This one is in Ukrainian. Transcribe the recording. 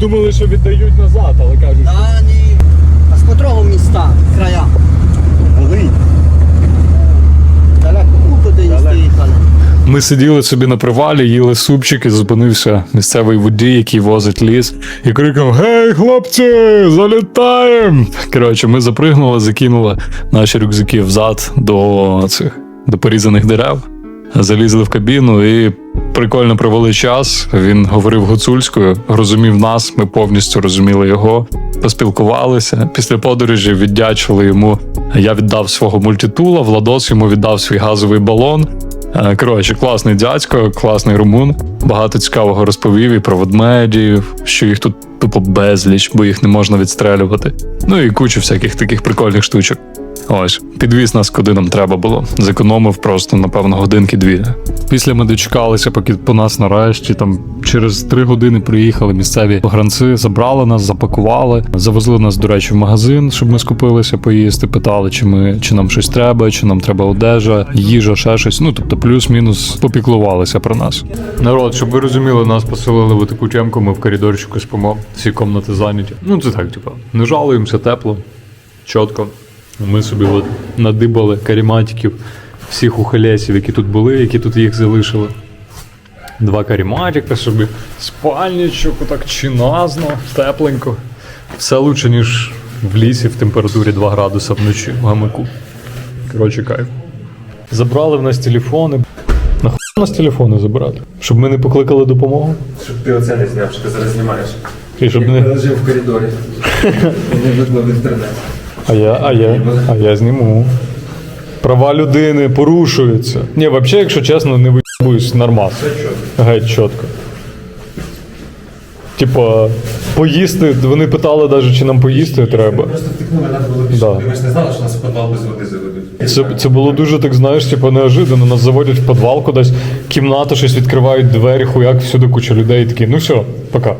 думали, що віддають назад, але кажуть, Та ні. А з котрого міста? Края? Волинь. Далеко куди їсти їхали? Ми сиділи собі на привалі, їли супчик і зупинився місцевий водій, який возить ліс, і крикнув: Гей, хлопці, залітаємо! Коротше, ми запригнули, закинули наші рюкзаки взад до цих до порізаних дерев, залізли в кабіну і прикольно провели час. Він говорив гуцульською, розумів нас, ми повністю розуміли його, поспілкувалися. Після подорожі віддячили йому. Я віддав свого мультитула, Владос йому віддав свій газовий балон. Е, Коротше, класний дядько, класний румун. Багато цікавого розповів і про ведмедів, що їх тут тупо безліч, бо їх не можна відстрелювати. Ну і кучу всяких таких прикольних штучок. Ось, підвіз нас куди нам треба було. Зекономив просто, напевно, годинки-дві. Після ми дочекалися, поки по нас нарешті там через три години приїхали місцеві погранці, забрали нас, запакували, завезли нас, до речі, в магазин, щоб ми скупилися поїсти. Питали, чи ми чи нам щось треба, чи нам треба одежа, їжа, ще щось. Ну тобто, плюс-мінус попіклувалися про нас. Народ, щоб ви розуміли, нас поселили в таку темку, ми в коридорчику спимо, всі комнати зайняті. Ну це так, типу, не жалуємося, тепло, чітко. Ми собі от надибали каріматиків, всіх ухилесів, які тут були, які тут їх залишили. Два каріматика собі, спальничок, так чиназно, тепленько. Все лучше, ніж в лісі в температурі 2 градуса вночі в гамаку. Коротше, кайф. Забрали в нас телефони. Нахуй нас телефони забирати? Щоб ми не покликали допомогу? Щоб ти оце не зняв, що ти зараз знімаєш. І щоб не. Лежив в коридорі. Не видно в інтернет. А я, а я, а я зніму. Права людини порушуються. Ні, взагалі, якщо чесно, не виїбуюсь нормально. Геть чітко. Типа, поїсти, вони питали навіть, чи нам поїсти треба. Просто втикнули, треба було пішти. Да. Ми ж не знали, що нас в підвал без води заведуть. Це, це було дуже так, знаєш, типу, неожиданно. Нас заводять в підвал кудись, кімнату щось відкривають двері, хуяк, всюди куча людей і такі, ну все, пока.